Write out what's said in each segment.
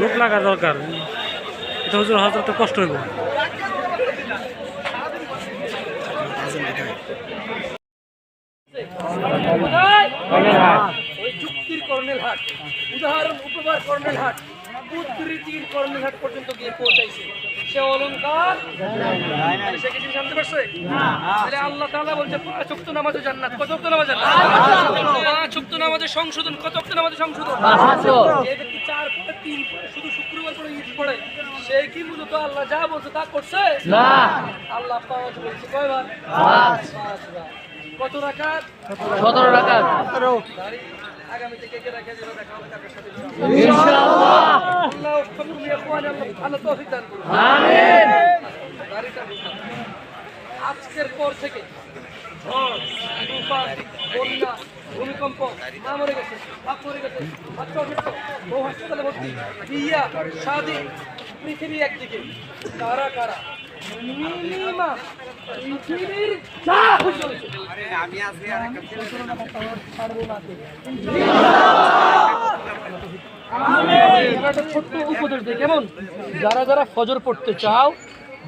লোক লাগা দরকার। এটা হুজুর হজরত কষ্ট হইব। ওই যুক্তির কর্নেল হাট। উদাহরণ উপকার কর্নেল হাট। বুদ্ধির কর্নেল হাট পর্যন্ত গিয়ে পৌঁছাইছে। সে অলংকার? তাহলে সে কিছু জানতে পারছে? তাহলে আল্লাহ তাআলা বলছে পাঁচ ওয়াক্ত নামাজে জান্নাত। কত ওয়াক্ত নামাজ জান্নাত পাঁচ ওয়াক্ত। নামাজে সংশোধন কত ওয়াক্ত নামাজে সংশোধন? যে ব্যক্তি চার পরে তিন শুধু শুক্রবার করে ঈদ পড়ে। সে কি মূলত আল্লাহ যা বলছে তা করছে? না। আল্লাহ পাঁচ বলছে কয়বার? পাঁচ। পাঁচবার। কত রাকাত সতেরো টাকা দাড়ি আগামী থেকে কে রাখা যাবে দেখা হবে কাকার সাথে আল্লাহ ফজল ইয়াকুয়ান আল্লাহ তৌফিক দান করুন। আমিন। আজকের পর থেকে ঝড় তুফান বন্যা ভূমিকম্প মা মরে গেছে বাপ মরে গেছে বাচ্চা অসুস্থ বউ হাসপাতালে ভর্তি বিয়া শাদি পৃথিবী একদিকে। কারা কারা? মিনিমাম ছোট্ট উপদেশ দিই কেমন? যারা যারা ফজর পড়তে চাও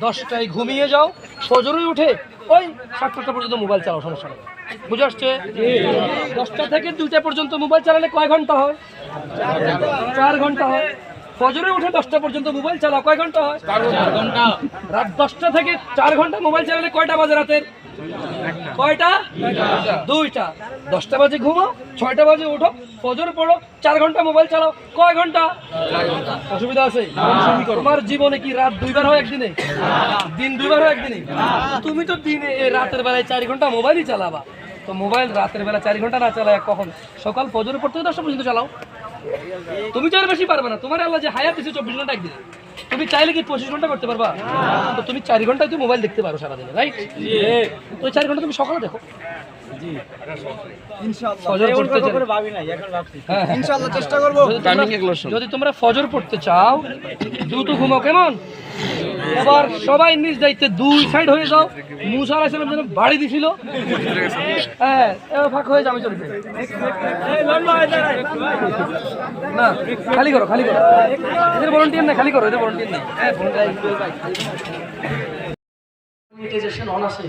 দশটায় ঘুমিয়ে যাও ফজরই উঠে ওই সাতটা পর্যন্ত মোবাইল চালাও সমস্যা নেই। বুঝে আসছে? দশটা থেকে দুইটা পর্যন্ত মোবাইল চালালে কয় ঘণ্টা হয়? চার ঘণ্টা হয়। ফজরে উঠে দশটা পর্যন্ত মোবাইল চালাও। কয় ঘণ্টা হয়? রাত দশটা থেকে চার ঘণ্টা মোবাইল চালালে কয়টা বাজে রাতের? কয়টা? দুইটা। দশটা বাজে ঘুমো ছয়টা বাজে উঠো ফজর পড়ো চার ঘণ্টা মোবাইল চালাও। কয় ঘণ্টা? অসুবিধা আছে। তোমার জীবনে কি রাত দুইবার হয় একদিনে? দিন দুইবার হয় একদিনে? তুমি তো দিনে এ রাতের বেলায় চার ঘণ্টা মোবাইলই চালাবা। তো মোবাইল রাতের বেলা চার ঘণ্টা না চালায় কখন? সকাল ফজর পড়তে দশটা পর্যন্ত চালাও। তুমি তো আর বেশি পারবে না। তোমার আল্লাহ যে হায়াত দিচ্ছে চব্বিশ ঘণ্টা একদিন। তুমি চাইলে কি পঁচিশ ঘণ্টা করতে পারবা? তো তুমি চার ঘন্টায় তুমি মোবাইল দেখতে পারো সারাদিনে রাইট তো চার ঘণ্টা তুমি সকালে দেখো। হ্যাঁ, হ্যাঁ। যদি তোমরা- ফজর পড়তে চাও দ্রুত ঘুমো কেমন? এবার সবাই নিজ দায়িত্বে দুই সাইড হয়ে যাও। মুসা আলাইসালাম যেন বাড়ি দিছিল। হ্যাঁ এবার ফাঁক হয়ে যাবে চলবে। না খালি করো খালি করো। এদের ভলেন্টিয়ার না খালি করো এদের ভলেন্টিয়ার হ্যাঁ অন আছে।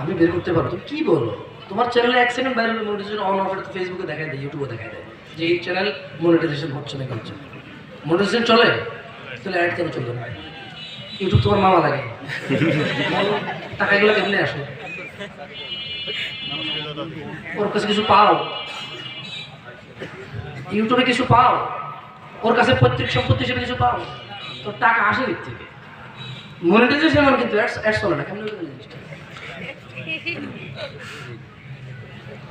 আমি বের করতে পারব। তুমি কি বলো? তোমার চ্যানেলে এক সেকেন্ড বাইরে মনিটাইজেশন অন অফ এটা ফেসবুকে দেখায় দেয় ইউটিউবে দেখায় দেয়। যে এই চ্যানেল মনিটাইজেশন হচ্ছে না হচ্ছে মনিটাইজেশন চলে? তাহলে অ্যাড কেন চলবে না ইউটিউব তোমার মামা লাগে। টাকাগুলো কেমনে আসে? ওর কাছে কিছু পাও? ইউটিউবে কিছু পাও? ওর কাছে পৈতৃক সম্পত্তি হিসেবে কিছু পাও? তোর টাকা আসে দিক থেকে। মনিটাইজেশন কিন্তু অ্যাডস অ্যাডস চলে না। কেমন জিনিসটা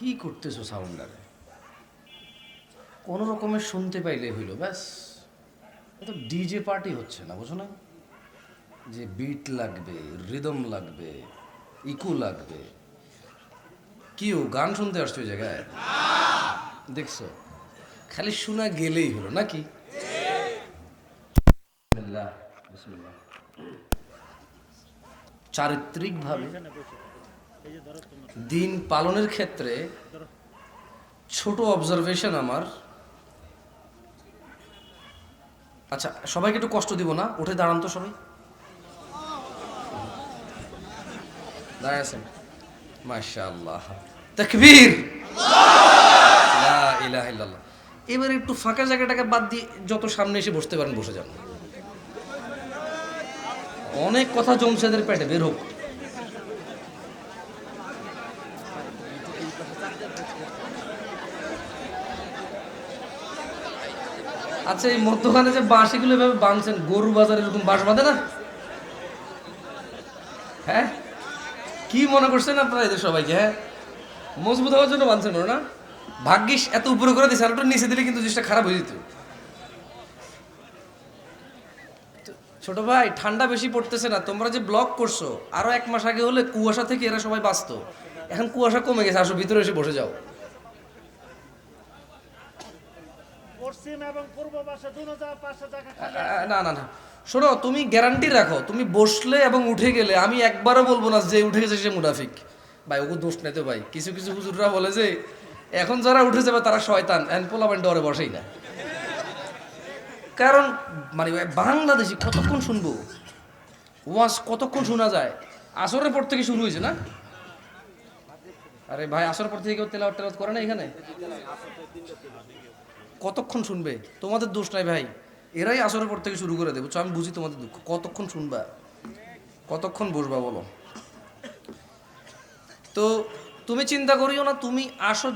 কি করতেছো সাউন্ডারে? কোনো রকমের শুনতে পাইলে হইল, ব্যাস। তো ডিজে পার্টি হচ্ছে না, বুঝো না? যে বিট লাগবে রিদম লাগবে ইকু লাগবে। কিও গান শুনতে আসছো ওই জায়গায়? দেখছ? খালি শোনা গেলেই হলো, নাকি। চারিত্রিকভাবে দিন পালনের ক্ষেত্রে ছোট অবজারভেশন আমার। আচ্ছা সবাইকে একটু কষ্ট দিব না? উঠে দাঁড়ান তো সবাই। দাঁড়ায় আছেন? মাশাআল্লাহ। লা এবার একটু ফাঁকা জায়গাটাকে বাদ দিয়ে যত সামনে এসে বসতে পারেন, বসে যান। অনেক কথা জমছে এদের পেটে, বের হোক। আচ্ছা এই মধ্যখানে যে বাঁশ এগুলো এভাবে বাঁধছেন, গরু বাজারে এরকম বাঁশ বাঁধে না? হ্যাঁ? কি মনে করছেন আপনারা এদের সবাইকে হ্যাঁ? মজবুত হওয়ার জন্য বাঁধছেন না? ভাগ্যিস এত উপরে করে দিয়েছে আর একটু নিচে দিলে কিন্তু জিনিসটা খারাপ হয়ে যেত। ছোট ভাই, ঠান্ডা বেশি পড়তেছে না, তোমরা যে ব্লক করছ, আরও এক মাস আগে হলে কুয়াশা থেকে এরা সবাই বাঁচতো। এখন কুয়াশা কমে গেছে, আসো, ভিতরে এসে বসে যাও। পশ্চিম এবং পূর্ব পাশে দু হাজার পাঁচশো টাকা আ- না না না। শোনো তুমি গ্যারান্টি রাখো তুমি বসলে এবং উঠে গেলে আমি একবারও বলব না যে উঠে গেছে সে মুনাফিক। ভাই ওকে দোষ নেই তো ভাই। কিছু কিছু হুজুররা বলে যে এখন যারা উঠে যাবে তারা শয়তান। এন পোলাবেন ডরে বসেই না। কারণ মানে বাংলাদেশি কতক্ষণ শুনব? ওয়াজ কতক্ষণ শোনা যায়? আসরের পর থেকে শুরু হয়েছে না? আরে ভাই আসরের পর থেকে কেউ তেলাওয়াত টেলাওয়াত করে না এখানে? কতক্ষণ শুনবে? তোমাদের দোষ নাই ভাই। এরাই আসরের পর থেকে শুরু করে দেবো আমি বুঝি তোমাদের দুঃখ। কতক্ষণ শুনবা? কতক্ষণ বসবা বলো? তো তুমি চিন্তা করিও না, তুমি আসো